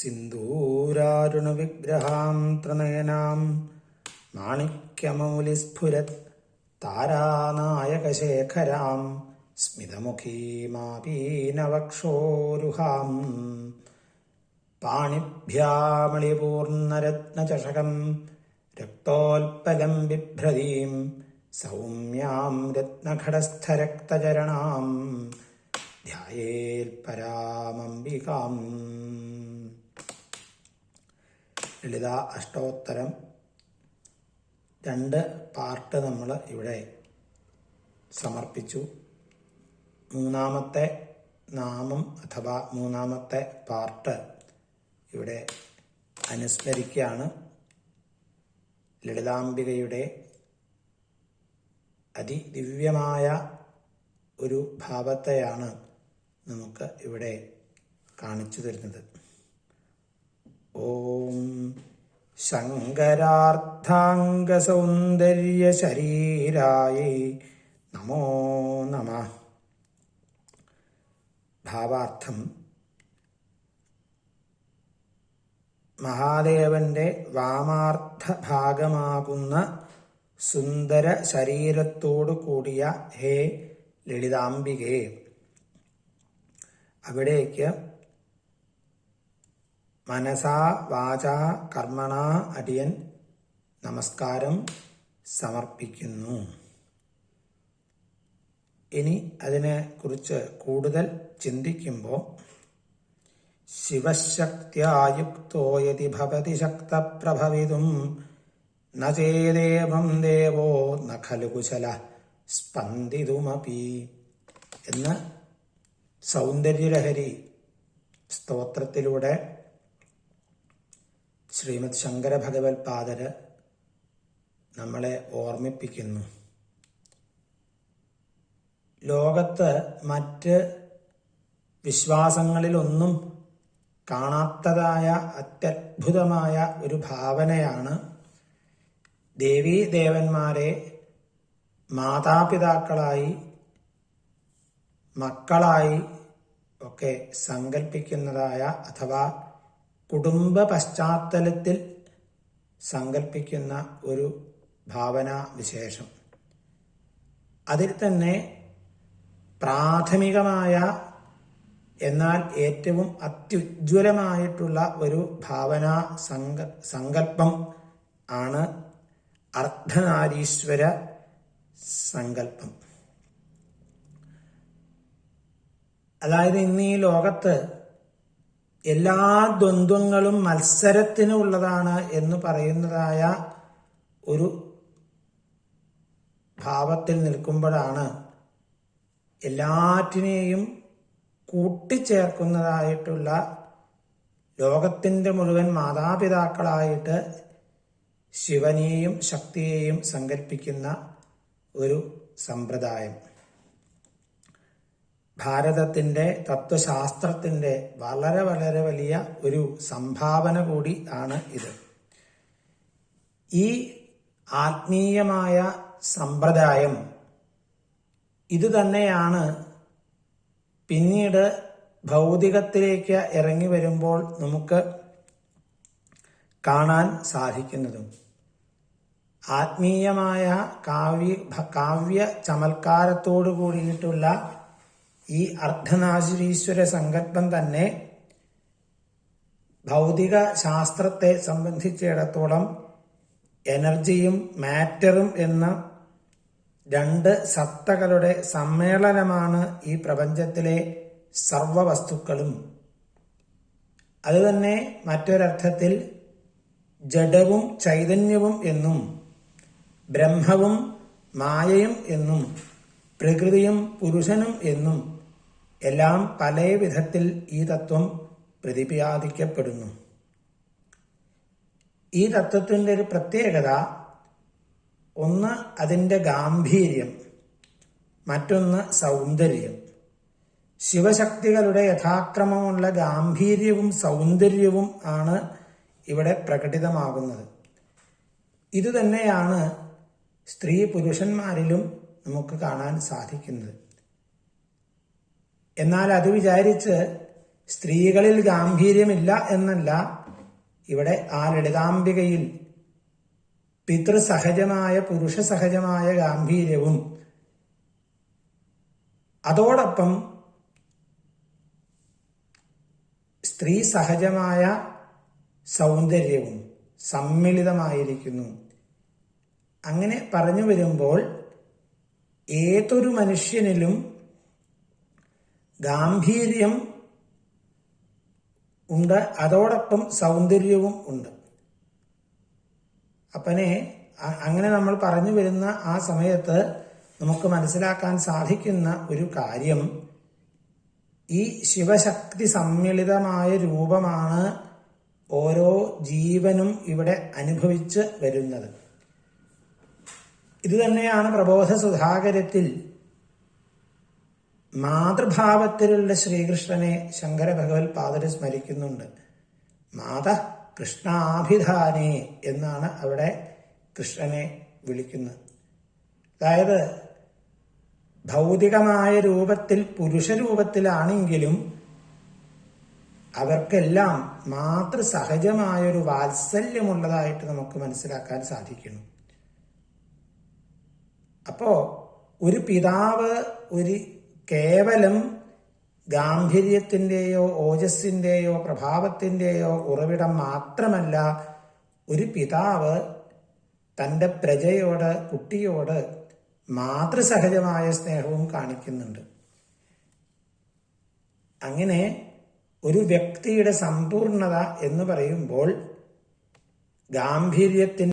സിന്ദൂരാരുണവിഗ്രഹാം ത്രിനയനാം മാണിക്യമൗലിസ്ഫുരത് താരാനായകശേഖരാം. സ്മിതമുഖീമാപീനവക്ഷോരുഹാം. പാണിഭ്യാമളിപൂർണരത്നചഷകം. രക്തോൽപ്പലം ബിഭ്രതീം സൗമ്യാം രത്നഘടസ്ഥരക്തചരണാം. ധ്യായേൽപരാമംബികാം. ലളിത അഷ്ടോത്തരം രണ്ട് പാർട്ട് നമ്മൾ ഇവിടെ സമർപ്പിച്ചു. മൂന്നാമത്തെ നാമം അഥവാ മൂന്നാമത്തെ പാർട്ട് ഇവിടെ അനുസ്മരിക്കുകയാണ്. ലളിതാംബികയുടെ അതിദിവ്യമായ ഒരു ഭാവത്തെയാണ് നമുക്ക് ഇവിടെ കാണിച്ചു തരുന്നത്. ഓം ശങ്കരാർത്ഥാംഗസൗന്ദര്യശരീരായേ നമോ നമ. ഭാവാർത്ഥം മഹാദേവന്റെ വാമാർത്ഥ ഭാഗമാകുന്ന സുന്ദര ശരീരത്തോടു കൂടിയ ഹേ ലളിതാംബികേ. അവിടേക്ക് മനസാ വാചാ കർമ്മണ അടിയൻ നമസ്കാരം സമർപ്പിക്കുന്നു. ഇനി അതിനെ കുറിച്ച് കൂടുതൽ ചിന്തിക്കുമ്പോൾ ശിവശക്തിയായുക്തോയതി ഭവതി ശക്തപ്രഭവിതും ന ചേദേവം ദേവോ ന ഖലു കുശല സ്പന്ദിതുമപി എന്ന് സൗന്ദര്യലഹരി സ്തോത്രത്തിലൂടെ ശ്രീമദ് ശങ്കര ഭഗവത് പാദര് നമ്മളെ ഓർമ്മിപ്പിക്കുന്നു. ലോകത്ത് മറ്റ് വിശ്വാസങ്ങളിലൊന്നും കാണാത്തതായ അത്യത്ഭുതമായ ഒരു ഭാവനയാണ് ദേവീ ദേവന്മാരെ മാതാപിതാക്കളായി മക്കളായി ഒക്കെ സങ്കല്പിക്കുന്നതായ അഥവാ കുടുംബ പശ്ചാത്തലത്തിൽ സങ്കല്പിക്കുന്ന ഒരു ഭാവന വിശേഷം. അതിൽ തന്നെ പ്രാഥമികമായ എന്നാൽ ഏറ്റവും അത്യുജ്വലമായിട്ടുള്ള ഒരു ഭാവനാ സങ്ക സങ്കല്പം ആണ് അർദ്ധനാരീശ്വര സങ്കല്പം അതായത് ഇന്ന് ഈ ലോകത്ത് എല്ലാ ദ്വന്ദ്ങ്ങളും മത്സരത്തിന് ഉള്ളതാണ് എന്ന് പറയുന്നതായ ഒരു ഭാവത്തിൽ നിൽക്കുമ്പോഴാണ് എല്ലാറ്റിനെയും കൂട്ടിച്ചേർക്കുന്നതായിട്ടുള്ള ലോകത്തിന്റെ മുഴുവൻ മാതാപിതാക്കളായിട്ട് ശിവനെയും ശക്തിയെയും സങ്കല്പിക്കുന്ന ഒരു സമ്പ്രദായം. ഭാരതത്തിന്റെ തത്വശാസ്ത്രത്തിന്റെ വളരെ വളരെ വലിയ ഒരു സംഭാവന കൂടി ആണ് ഇത്. ഈ ആത്മീയമായ സമ്പ്രദായം ഇത് തന്നെയാണ് പിന്നീട് ഭൗതികത്തിലേക്ക് ഇറങ്ങി വരുമ്പോൾ നമുക്ക് കാണാൻ സാധിക്കുന്നതും. ആത്മീയമായ കാവ്യ കാവ്യ ചമൽക്കാരത്തോടു കൂടിയിട്ടുള്ള ഈ അർദ്ധനാശുരീശ്വര സങ്കല്പം തന്നെ ഭൗതിക ശാസ്ത്രത്തെ സംബന്ധിച്ചിടത്തോളം എനർജിയും മാറ്ററും എന്ന രണ്ട് സത്തകളുടെ സമ്മേളനമാണ് ഈ പ്രപഞ്ചത്തിലെ സർവവസ്തുക്കളും. അതുതന്നെ മറ്റൊരർത്ഥത്തിൽ ജഡവും ചൈതന്യവും എന്നും ബ്രഹ്മവും മായയും എന്നും പ്രകൃതിയും പുരുഷനും എന്നും എല്ലാം പല വിധത്തിൽ ഈ തത്വം പ്രതിപാദിക്കപ്പെടുന്നു. ഈ തത്വത്തിന്റെ ഒരു പ്രത്യേകത ഒന്ന് അതിന്റെ ഗാംഭീര്യം മറ്റൊന്ന് സൗന്ദര്യം. ശിവശക്തികളുടെ യഥാക്രമമുള്ള ഗാംഭീര്യവും സൗന്ദര്യവും ആണ് ഇവിടെ പ്രകടിതമാകുന്നത്. ഇതുതന്നെയാണ് സ്ത്രീ പുരുഷന്മാരിലും നമുക്ക് കാണാൻ സാധിക്കുന്നത്. എന്നാൽ അത് വിചാരിച്ച് സ്ത്രീകളിൽ ഗാംഭീര്യമില്ല എന്നല്ല ഇവിടെ ആ ലളിതാംബികയിൽ പിതൃസഹജമായ പുരുഷ സഹജമായ ഗാംഭീര്യവും. അതോടൊപ്പം സ്ത്രീ സഹജമായ സൗന്ദര്യവും സമ്മിളിതമായിരിക്കുന്നു. അങ്ങനെ പറഞ്ഞു വരുമ്പോൾ ഏതൊരു മനുഷ്യനിലും ഗാംഭീര്യം ഉണ്ട്. അതോടൊപ്പം സൗന്ദര്യവും ഉണ്ട്. അപ്പനെ അങ്ങനെ നമ്മൾ പറഞ്ഞു വരുന്ന ആ സമയത്ത് നമുക്ക് മനസ്സിലാക്കാൻ സാധിക്കുന്ന ഒരു കാര്യം ഈ ശിവശക്തി സമ്മിളിതമായ രൂപമാണ് ഓരോ ജീവനും ഇവിടെ അനുഭവിച്ച് വരുന്നത്. ഇത് തന്നെയാണ് പ്രബോധ സുധാകരത്തിൽ മാതൃഭാവത്തിലുള്ള ശ്രീകൃഷ്ണനെ ശങ്കര ഭഗവത് പാദര് സ്മരിക്കുന്നുണ്ട്. മാത കൃഷ്ണാഭിധാനേ എന്നാണ് അവിടെ കൃഷ്ണനെ വിളിക്കുന്നത്. അതായത് ഭൗതികമായ രൂപത്തിൽ പുരുഷരൂപത്തിലാണെങ്കിലും അവർക്കെല്ലാം മാതൃസഹജമായൊരു വാത്സല്യമുള്ളതായിട്ട് നമുക്ക് മനസ്സിലാക്കാൻ സാധിക്കുന്നു. അപ്പോ ഒരു പിതാവ് ഒരു കേവലം ഗാംഭീര്യത്തിന്റെയോ ഓജസ്സിന്റെയോ പ്രഭാവത്തിന്റെയോ ഉറവിടം മാത്രമല്ല ഒരു പിതാവ് തന്റെ പ്രജയോട് കുട്ടിയോട് മാതൃസഹജമായ സ്നേഹവും കാണിക്കുന്നുണ്ട്. അങ്ങനെ ഒരു വ്യക്തിയുടെ സമ്പൂർണത എന്ന് പറയുമ്പോൾ ഗാംഭീര്യത്തിന്റെ